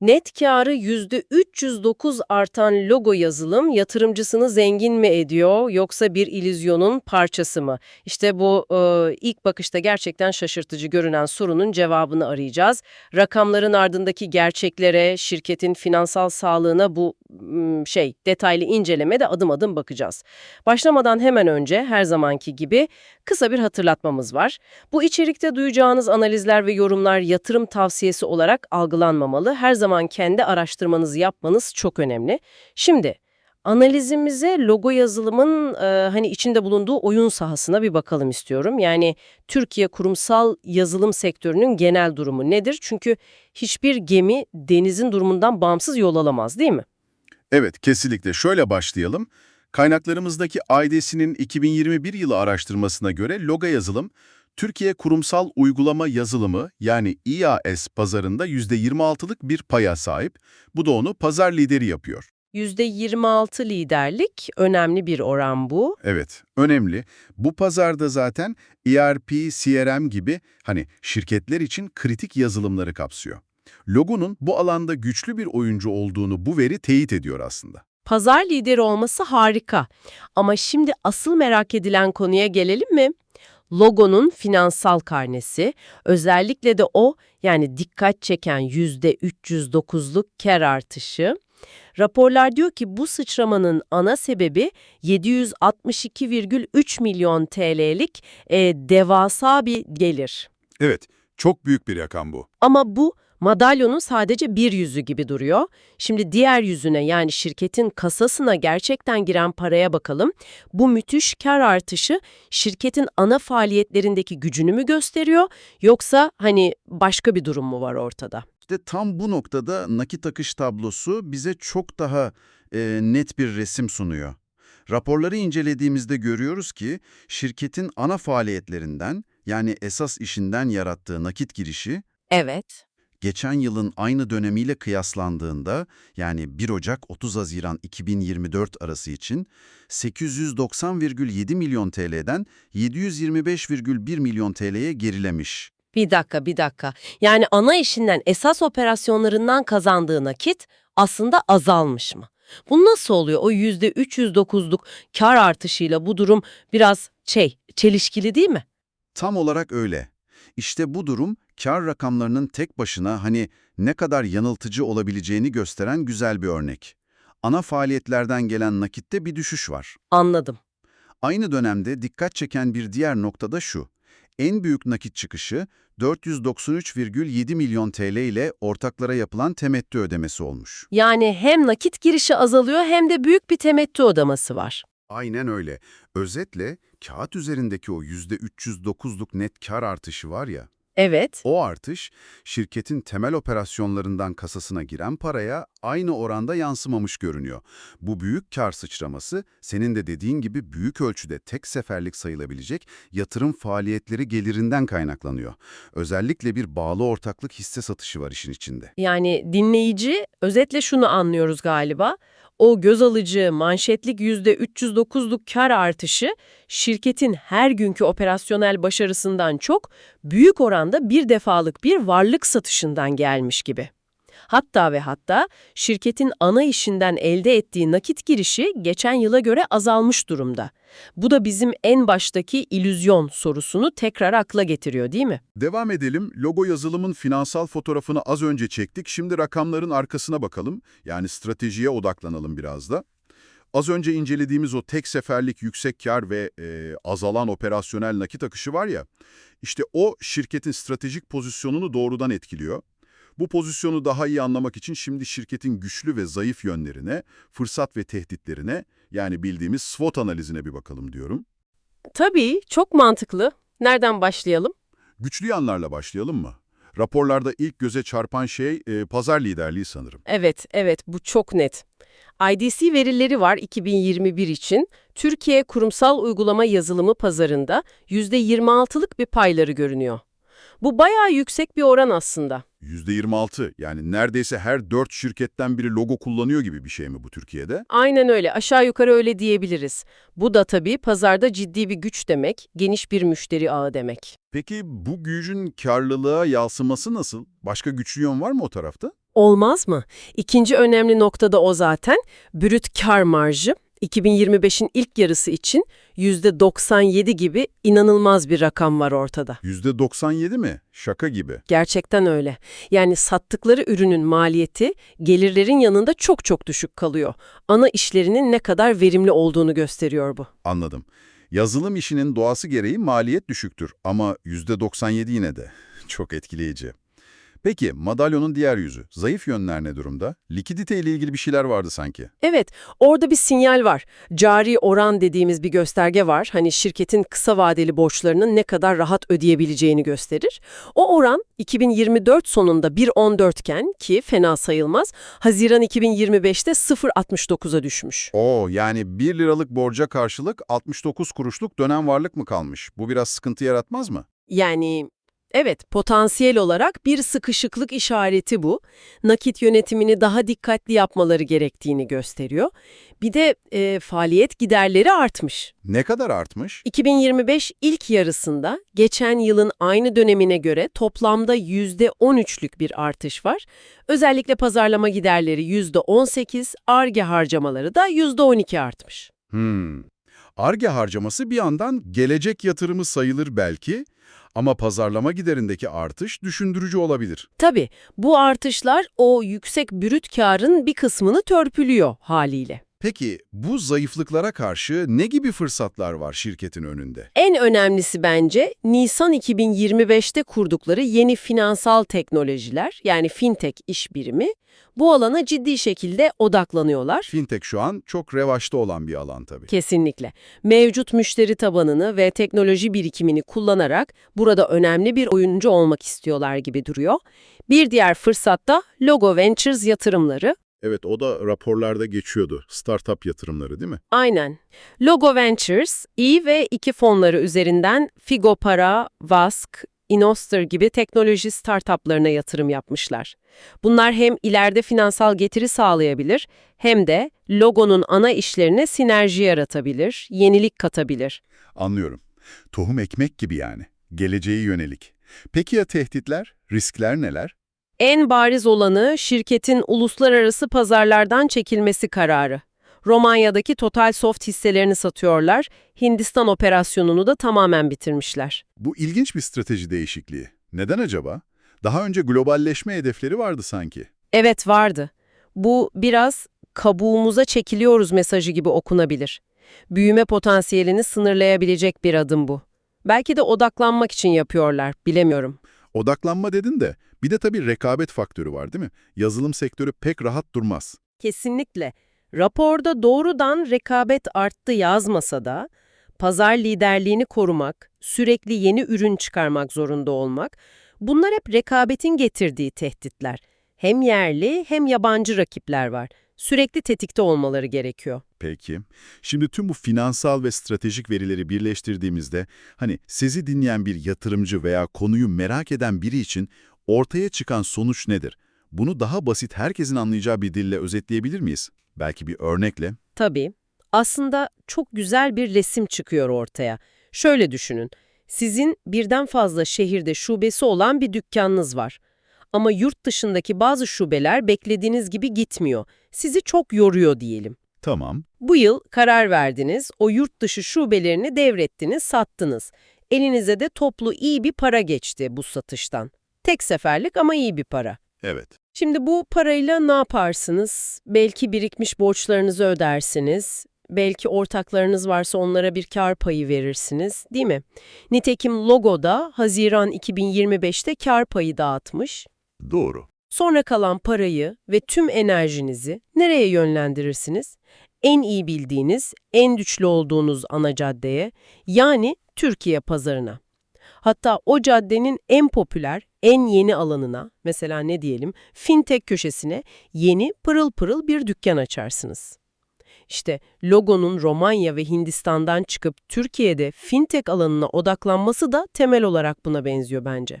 Net karı %309 artan logo yazılım yatırımcısını zengin mi ediyor yoksa bir illüzyonun parçası mı? İşte bu e, ilk bakışta gerçekten şaşırtıcı görünen sorunun cevabını arayacağız. Rakamların ardındaki gerçeklere, şirketin finansal sağlığına bu şey detaylı incelemede adım adım bakacağız. Başlamadan hemen önce her zamanki gibi kısa bir hatırlatmamız var. Bu içerikte duyacağınız analizler ve yorumlar yatırım tavsiyesi olarak algılanmamalı. Her zaman kendi araştırmanızı yapmanız çok önemli. Şimdi analizimize logo yazılımın e, hani içinde bulunduğu oyun sahasına bir bakalım istiyorum. Yani Türkiye kurumsal yazılım sektörünün genel durumu nedir? Çünkü hiçbir gemi denizin durumundan bağımsız yol alamaz değil mi? Evet, kesinlikle. Şöyle başlayalım. Kaynaklarımızdaki IDC'nin 2021 yılı araştırmasına göre Loga yazılım, Türkiye Kurumsal Uygulama Yazılımı yani İAS pazarında %26'lık bir paya sahip. Bu da onu pazar lideri yapıyor. %26 liderlik önemli bir oran bu. Evet, önemli. Bu pazarda zaten ERP, CRM gibi hani şirketler kritik kritik yazılımları kapsıyor. Logo'nun bu alanda güçlü bir oyuncu olduğunu bu veri teyit ediyor aslında. Pazar lideri olması harika. Ama şimdi asıl merak edilen konuya gelelim mi? Logonun finansal karnesi, özellikle de o yani dikkat çeken %309'luk kar artışı. Raporlar diyor ki bu sıçramanın ana sebebi 762,3 milyon TL'lik e, devasa bir gelir. Evet, çok büyük bir rakam bu. Ama bu madalyonun sadece bir yüzü gibi duruyor. Şimdi diğer yüzüne yani şirketin kasasına gerçekten giren paraya bakalım. Bu müthiş kar artışı şirketin ana faaliyetlerindeki gücünü mü gösteriyor yoksa hani başka bir durum mu var ortada? İşte tam bu noktada nakit akış tablosu bize çok daha e, net bir resim sunuyor. Raporları incelediğimizde görüyoruz ki şirketin ana faaliyetlerinden yani esas işinden yarattığı nakit girişi Evet. geçen yılın aynı dönemiyle kıyaslandığında yani 1 Ocak 30 Haziran 2024 arası için 890,7 milyon TL'den 725,1 milyon TL'ye gerilemiş. Bir dakika, bir dakika. Yani ana işinden, esas operasyonlarından kazandığı nakit aslında azalmış mı? Bu nasıl oluyor? O %309'luk kar artışıyla bu durum biraz şey, çelişkili değil mi? Tam olarak öyle. İşte bu durum kar rakamlarının tek başına hani ne kadar yanıltıcı olabileceğini gösteren güzel bir örnek. Ana faaliyetlerden gelen nakitte bir düşüş var. Anladım. Aynı dönemde dikkat çeken bir diğer nokta da şu. En büyük nakit çıkışı 493,7 milyon TL ile ortaklara yapılan temettü ödemesi olmuş. Yani hem nakit girişi azalıyor hem de büyük bir temettü ödemesi var. Aynen öyle. Özetle kağıt üzerindeki o %309'luk net kar artışı var ya, Evet. o artış şirketin temel operasyonlarından kasasına giren paraya aynı oranda yansımamış görünüyor. Bu büyük kar sıçraması senin de dediğin gibi büyük ölçüde tek seferlik sayılabilecek yatırım faaliyetleri gelirinden kaynaklanıyor. Özellikle bir bağlı ortaklık hisse satışı var işin içinde. Yani dinleyici özetle şunu anlıyoruz galiba. O göz alıcı manşetlik %309'luk kar artışı şirketin her günkü operasyonel başarısından çok büyük oranda bir defalık bir varlık satışından gelmiş gibi. Hatta ve hatta şirketin ana işinden elde ettiği nakit girişi geçen yıla göre azalmış durumda. Bu da bizim en baştaki illüzyon sorusunu tekrar akla getiriyor değil mi? Devam edelim. Logo yazılımın finansal fotoğrafını az önce çektik. Şimdi rakamların arkasına bakalım. Yani stratejiye odaklanalım biraz da. Az önce incelediğimiz o tek seferlik yüksek kar ve e, azalan operasyonel nakit akışı var ya, işte o şirketin stratejik pozisyonunu doğrudan etkiliyor. Bu pozisyonu daha iyi anlamak için şimdi şirketin güçlü ve zayıf yönlerine, fırsat ve tehditlerine, yani bildiğimiz SWOT analizine bir bakalım diyorum. Tabii, çok mantıklı. Nereden başlayalım? Güçlü yanlarla başlayalım mı? Raporlarda ilk göze çarpan şey e, pazar liderliği sanırım. Evet, evet bu çok net. IDC verileri var 2021 için. Türkiye kurumsal uygulama yazılımı pazarında %26'lık bir payları görünüyor. Bu bayağı yüksek bir oran aslında. %26 yani neredeyse her 4 şirketten biri logo kullanıyor gibi bir şey mi bu Türkiye'de? Aynen öyle, aşağı yukarı öyle diyebiliriz. Bu da tabii pazarda ciddi bir güç demek, geniş bir müşteri ağı demek. Peki bu gücün karlılığa yansıması nasıl? Başka güçlü yön var mı o tarafta? Olmaz mı? İkinci önemli noktada o zaten. Brüt kar marjı 2025'in ilk yarısı için %97 gibi inanılmaz bir rakam var ortada. %97 mi? Şaka gibi. Gerçekten öyle. Yani sattıkları ürünün maliyeti gelirlerin yanında çok çok düşük kalıyor. Ana işlerinin ne kadar verimli olduğunu gösteriyor bu. Anladım. Yazılım işinin doğası gereği maliyet düşüktür ama %97 yine de. Çok etkileyici. Peki madalyonun diğer yüzü, zayıf yönler ne durumda? Likidite ile ilgili bir şeyler vardı sanki. Evet, orada bir sinyal var. Cari oran dediğimiz bir gösterge var. Hani şirketin kısa vadeli borçlarının ne kadar rahat ödeyebileceğini gösterir. O oran 2024 sonunda 1.14 iken ki fena sayılmaz, Haziran 2025'te 0.69'a düşmüş. Oo yani 1 liralık borca karşılık 69 kuruşluk dönem varlık mı kalmış? Bu biraz sıkıntı yaratmaz mı? Yani evet potansiyel olarak bir sıkışıklık işareti bu. Nakit yönetimini daha dikkatli yapmaları gerektiğini gösteriyor. Bir de e, faaliyet giderleri artmış. Ne kadar artmış? 2025 ilk yarısında geçen yılın aynı dönemine göre toplamda %13'lük bir artış var. Özellikle pazarlama giderleri %18, ARGE harcamaları da %12 artmış. Hmm. ARGE harcaması bir yandan gelecek yatırımı sayılır belki ama pazarlama giderindeki artış düşündürücü olabilir. Tabii bu artışlar o yüksek brüt karın bir kısmını törpülüyor haliyle. Peki bu zayıflıklara karşı ne gibi fırsatlar var şirketin önünde? En önemlisi bence Nisan 2025'te kurdukları yeni finansal teknolojiler yani fintech iş birimi bu alana ciddi şekilde odaklanıyorlar. Fintech şu an çok revaçta olan bir alan tabii. Kesinlikle. Mevcut müşteri tabanını ve teknoloji birikimini kullanarak burada önemli bir oyuncu olmak istiyorlar gibi duruyor. Bir diğer fırsat da Logo Ventures yatırımları. Evet o da raporlarda geçiyordu. Startup yatırımları değil mi? Aynen. Logo Ventures, İ ve iki fonları üzerinden Figo Para, Vask, Inostar gibi teknoloji startuplarına yatırım yapmışlar. Bunlar hem ileride finansal getiri sağlayabilir hem de logonun ana işlerine sinerji yaratabilir, yenilik katabilir. Anlıyorum. Tohum ekmek gibi yani. Geleceğe yönelik. Peki ya tehditler, riskler neler? En bariz olanı şirketin uluslararası pazarlardan çekilmesi kararı. Romanya'daki Total Soft hisselerini satıyorlar, Hindistan operasyonunu da tamamen bitirmişler. Bu ilginç bir strateji değişikliği. Neden acaba? Daha önce globalleşme hedefleri vardı sanki. Evet vardı. Bu biraz kabuğumuza çekiliyoruz mesajı gibi okunabilir. Büyüme potansiyelini sınırlayabilecek bir adım bu. Belki de odaklanmak için yapıyorlar, bilemiyorum. Odaklanma dedin de bir de tabii rekabet faktörü var değil mi? Yazılım sektörü pek rahat durmaz. Kesinlikle. Raporda doğrudan rekabet arttı yazmasa da, pazar liderliğini korumak, sürekli yeni ürün çıkarmak zorunda olmak, bunlar hep rekabetin getirdiği tehditler. Hem yerli hem yabancı rakipler var. Sürekli tetikte olmaları gerekiyor. Peki. Şimdi tüm bu finansal ve stratejik verileri birleştirdiğimizde hani sizi dinleyen bir yatırımcı veya konuyu merak eden biri için ortaya çıkan sonuç nedir? Bunu daha basit herkesin anlayacağı bir dille özetleyebilir miyiz? Belki bir örnekle. Tabii. Aslında çok güzel bir resim çıkıyor ortaya. Şöyle düşünün. Sizin birden fazla şehirde şubesi olan bir dükkanınız var. Ama yurt dışındaki bazı şubeler beklediğiniz gibi gitmiyor. Sizi çok yoruyor diyelim. Tamam. Bu yıl karar verdiniz, o yurt dışı şubelerini devrettiniz, sattınız. Elinize de toplu iyi bir para geçti bu satıştan. Tek seferlik ama iyi bir para. Evet. Şimdi bu parayla ne yaparsınız? Belki birikmiş borçlarınızı ödersiniz. Belki ortaklarınız varsa onlara bir kar payı verirsiniz, değil mi? Nitekim Logo'da Haziran 2025'te kar payı dağıtmış. Doğru. Sonra kalan parayı ve tüm enerjinizi nereye yönlendirirsiniz? En iyi bildiğiniz, en güçlü olduğunuz ana caddeye, yani Türkiye pazarına. Hatta o caddenin en popüler, en yeni alanına, mesela ne diyelim, fintech köşesine yeni pırıl pırıl bir dükkan açarsınız. İşte logonun Romanya ve Hindistan'dan çıkıp Türkiye'de fintech alanına odaklanması da temel olarak buna benziyor bence.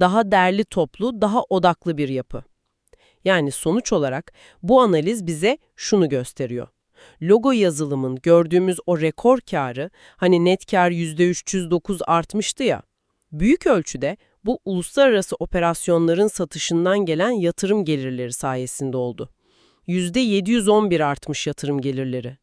Daha derli toplu, daha odaklı bir yapı. Yani sonuç olarak bu analiz bize şunu gösteriyor. Logo yazılımın gördüğümüz o rekor karı, hani net kar %309 artmıştı ya, büyük ölçüde bu uluslararası operasyonların satışından gelen yatırım gelirleri sayesinde oldu. %711 artmış yatırım gelirleri.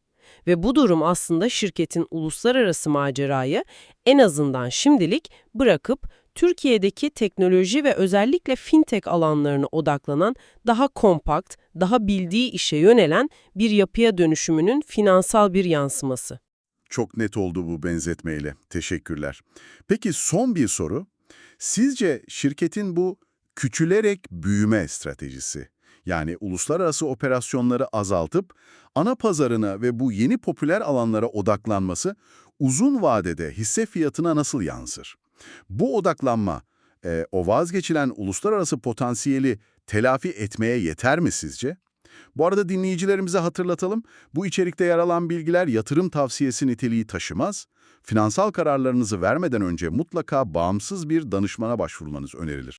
Ve bu durum aslında şirketin uluslararası macerayı en azından şimdilik bırakıp Türkiye'deki teknoloji ve özellikle fintech alanlarına odaklanan daha kompakt, daha bildiği işe yönelen bir yapıya dönüşümünün finansal bir yansıması. Çok net oldu bu benzetmeyle. Teşekkürler. Peki son bir soru. Sizce şirketin bu küçülerek büyüme stratejisi, yani uluslararası operasyonları azaltıp ana pazarına ve bu yeni popüler alanlara odaklanması uzun vadede hisse fiyatına nasıl yansır? Bu odaklanma, e, o vazgeçilen uluslararası potansiyeli telafi etmeye yeter mi sizce? Bu arada dinleyicilerimize hatırlatalım, bu içerikte yer alan bilgiler yatırım tavsiyesi niteliği taşımaz. Finansal kararlarınızı vermeden önce mutlaka bağımsız bir danışmana başvurmanız önerilir.